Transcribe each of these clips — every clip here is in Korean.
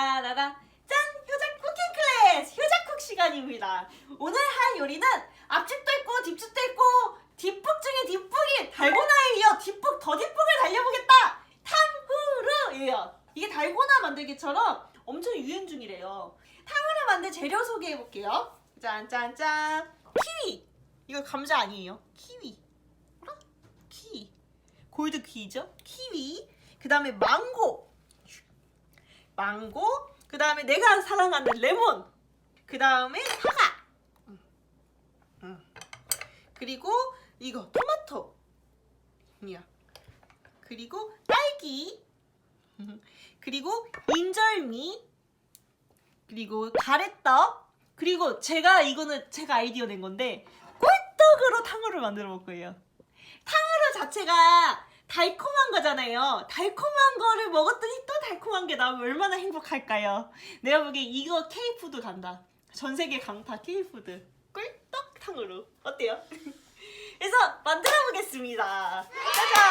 따라란 짠! 효자 쿠킹 클래스! 효자 쿡 시간입니다. 오늘 할 요리는 앞집도 있고 뒷집도 있고 뒷북 중에 뒷북이 달고나에 이어 뒷북 더 뒷북을 달려보겠다! 탕후루예요. 이게 달고나 만들기처럼 엄청 유행 중이래요. 탕후루 만들 재료 소개해볼게요. 짠짠짠! 키위! 이거 감자 아니에요. 키위. 어? 키위. 골드 키위죠? 키위. 그 다음에 망고. 망고. 그 다음에 내가 사랑하는 레몬. 그 다음에 사과. 그리고 이거 토마토. 야. 그리고 딸기. 그리고 인절미. 그리고 가래떡. 그리고 제가 이거는 제가 아이디어 낸 건데 꿀떡으로 탕후루를 만들어 볼 거예요. 탕후루 자체가 달콤한 거잖아요. 달콤한 거를 먹었더니 또 달콤한 게 나오면 얼마나 행복할까요? 내가 보기에 이거 K푸드 간다. 전 세계 강타 K푸드. 꿀떡 탕후루. 어때요? 그래서 만들어 보겠습니다. 짜잔!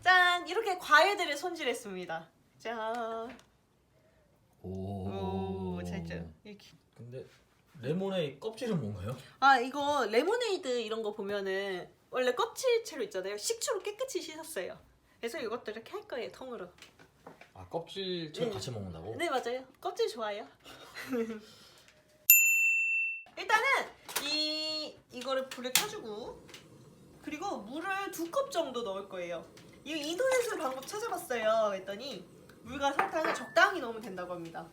짠! 이렇게 과일들을 손질했습니다. 짠! 오. 오, 잘 쪄요. 이렇게. 근데 레몬의 껍질은 뭔가요? 아 이거 레모네이드 이런 거 보면은 원래 껍질채로 있잖아요. 식초로 깨끗이 씻었어요. 그래서 이것도 이렇게 할 거예요 통으로. 아 껍질처럼 네. 같이 먹는다고? 네 맞아요. 껍질 좋아요. 일단은 이 이거를 불을 켜주고 그리고 물을 두 컵 정도 넣을 거예요. 이 인터넷으로 방법 찾아봤어요. 했더니 물과 설탕을 적당히 넣으면 된다고 합니다.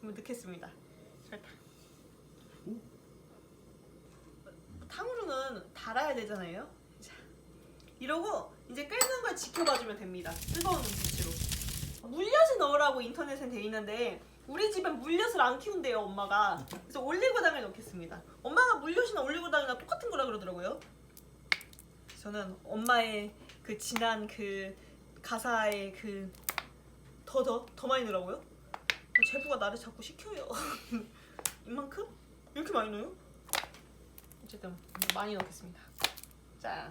한번 넣겠습니다. 설탕. 탕후루는 달아야 되잖아요. 자, 이러고 이제 끓는 걸 지켜봐주면 됩니다. 뜨거운 불씨로. 물엿을 넣으라고 인터넷엔 돼 있는데 우리 집엔 물엿을 안 키운대요 엄마가. 그래서 올리고당을 넣겠습니다. 엄마가 물엿이나 올리고당이나 똑같은 거라 그러더라고요. 저는 엄마의 그 진한 그 가사의 그 더 더 더 많이 넣으라고요? 제부가 나를 자꾸 시켜요. 이만큼? 이렇게 많이 넣어요? 어쨌든 많이 넣겠습니다. 자,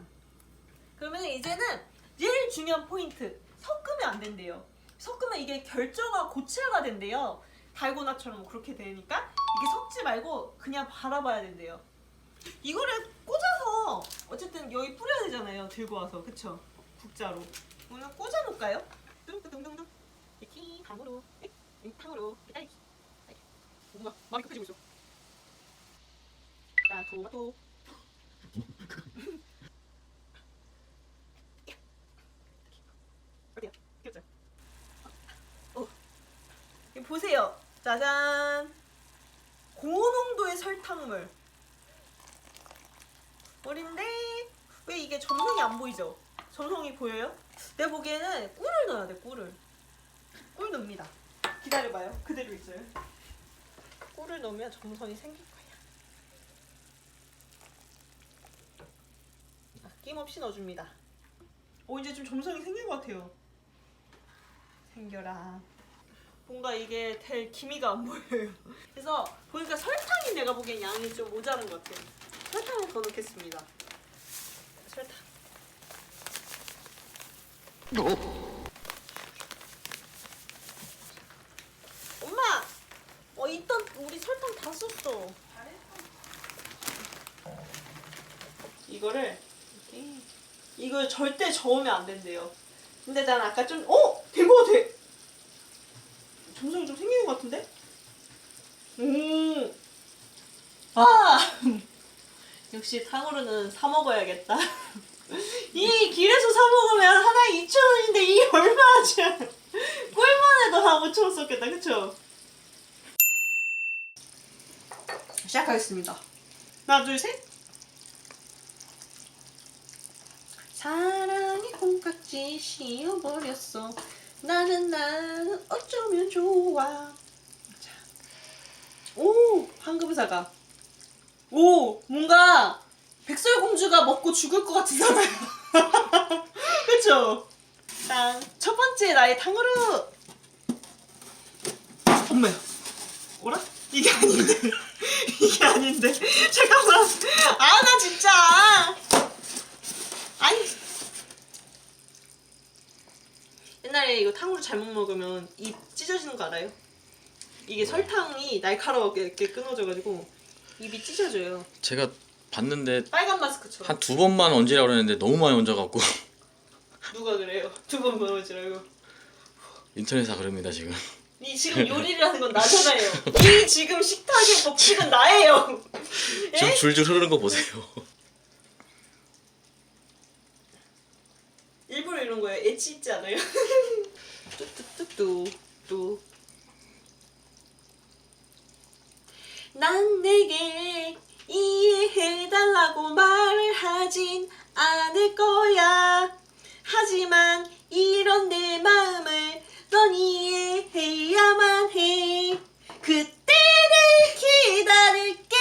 그러면 이제는 제일 중요한 포인트 섞으면 안 된대요. 섞으면 이게 결정화 고체화가 된대요. 달고나처럼 그렇게 되니까 이게 섞지 말고 그냥 바라봐야 된대요. 이거를 꽂아서 어쨌든 여기 뿌려야 되잖아요. 들고 와서 그쵸? 국자로 오늘 꽂아 놓을까요? 뚱뚱뚱뚱 이렇게 탕으로 탕으로 딸기 딸기 뭔가 마음이 급해지고 있어. 자 토마토 어디야? 귀엽죠? 어. 이거 보세요. 짜잔. 고농도의 설탕물. 어린데 왜 이게 점성이 안 보이죠? 점성이 보여요? 내가 보기에는 꿀을 넣어야 돼. 꿀을. 꿀 넣습니다. 기다려봐요. 그대로 있어요. 꿀을 넣으면 점성이 생길 거예요. 아낌없이 넣어줍니다. 오 이제 좀 점성이 생긴 것 같아요. 생겨라. 뭔가 이게 될 기미가 안 보여요. 그래서 보니까 설탕이 내가 보기엔 양이 좀 모자란 것 같아요. 설탕을 더 넣겠습니다. 설탕. 엄마, 어 일단 우리 설탕 다 썼어. 이거를 이걸 절대 저으면 안 된대요. 근데 난 아까 좀, 어? 된 거 같아! 점성이 좀 생기는 것 같은데? 음. 아! 역시 탕후루는 사 먹어야겠다. 이 길에서 사 먹으면 하나에 2,000원인데 이 얼마지? 꿀만 해도 한 5,000원 썼겠다. 그쵸? 시작하겠습니다. 하나, 둘, 셋. 사랑이 콩깍지 씌워버렸어. 나는 나는 어쩌면 좋아. 자. 오 황금사과. 오 뭔가 백설공주가 먹고 죽을 것 같은 사과야. 그쵸? 짠첫 번째 나의 탕후루. 엄마야. 오라? 이게 아닌데. 이게 아닌데. 잠깐만. 아 나 진짜. 이거 탕후루 잘못 먹으면 입 찢어지는 거 알아요? 이게 설탕이 날카롭게 이렇게 끊어져가지고 입이 찢어져요. 제가 봤는데 빨간 마스크처럼. 한 두 번만 얹으라고 그랬는데 너무 많이 얹어갖고 누가 그래요? 두번 먹어지라고. 인터넷에 다 그럽니다 지금. 이 지금 요리를 하는 건 나잖아요. 이 지금 식탁의 법칙은 나예요. 지금 에? 줄줄 흐르는 거 보세요. 일부러 이런 거예요. 엣지 있지 않아요? 뚜뚜뚜뚜 난 내게 이해해달라고 말을 하진 않을 거야. 하지만 이런 내 마음을 넌이해해야만 해. 그때를 기다릴게.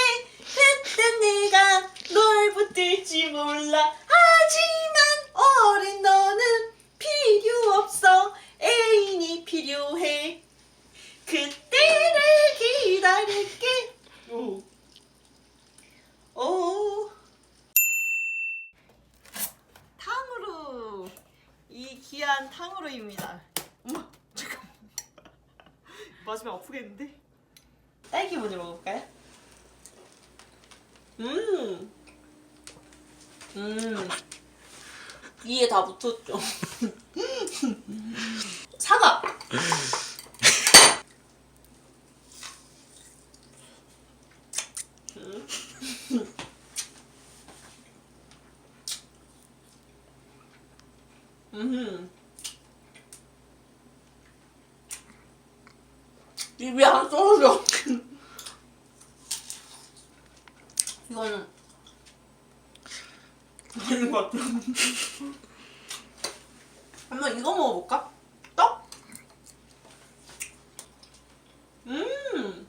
그땐 내가 널 붙들지 몰라. 하지만 어린 너는 필요 없어. 애인이 필요해. 그때를 기다릴게. 오. 오. 탕후루. 이 탕후루입니다. 어머, 잠깐. 마시면 아프겠는데? 딸기 먼저 먹을까요? 음. 음. 이에 다 붙었죠. 사과. 음. 입이 안 쏠려. 이거는 아닌 것 같아. 한번 이거 먹어볼까? 떡? 음.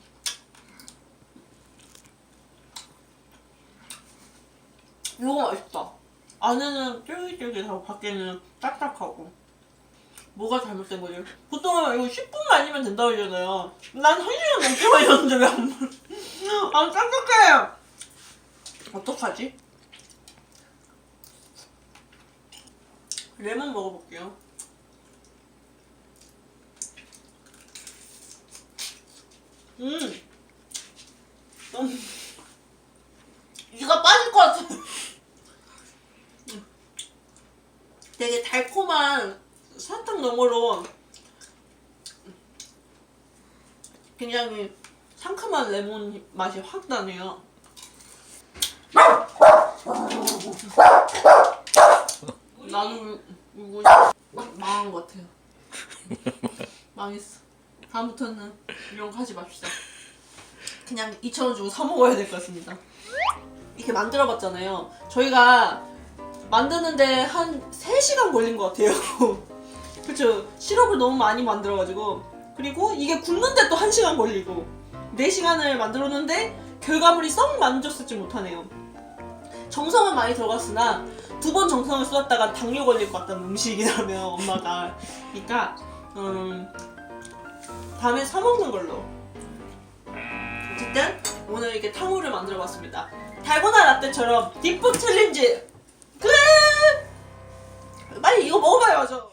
이거 맛있다. 안에는 쫄깃쫄깃하고 밖에는 딱딱하고. 뭐가 잘못된 거지? 보통은 이거 10분만 아니면 된다고 그러잖아요. 난 1시간 넘게 걸렸는데 왜안 먹... 아, 딱딱해! 어떡하지? 레몬 먹어볼게요. 음. 음. 이가 빠질 것 같아. 음. 되게 달콤한 사탕 너머로 굉장히 상큼한 레몬 맛이 확 나네요. 나도 이거 망한 것 같아요. 망했어. 다음부터는 이런 거 하지 맙시다. 그냥 2,000원 주고 사 먹어야 될 것 같습니다. 이렇게 만들어 봤잖아요. 저희가 만드는데 한 3시간 걸린 것 같아요. 그쵸. 시럽을 너무 많이 만들어가지고. 그리고 이게 굽는데 또 1시간 걸리고. 4시간을 만들었는데 결과물이 썩 만족스럽지 못하네요. 정성은 많이 들어갔으나 두 번 정성을 쏟았다가 당뇨 걸릴 것 같다는 음식이라면 엄마가. 그러니까, 음, 다음에 사 먹는 걸로. 어쨌든 오늘 이렇게 탕후를 만들어 봤습니다. 달고나 라떼처럼 딥북 챌린지 끝! 빨리 이거 먹어봐야죠.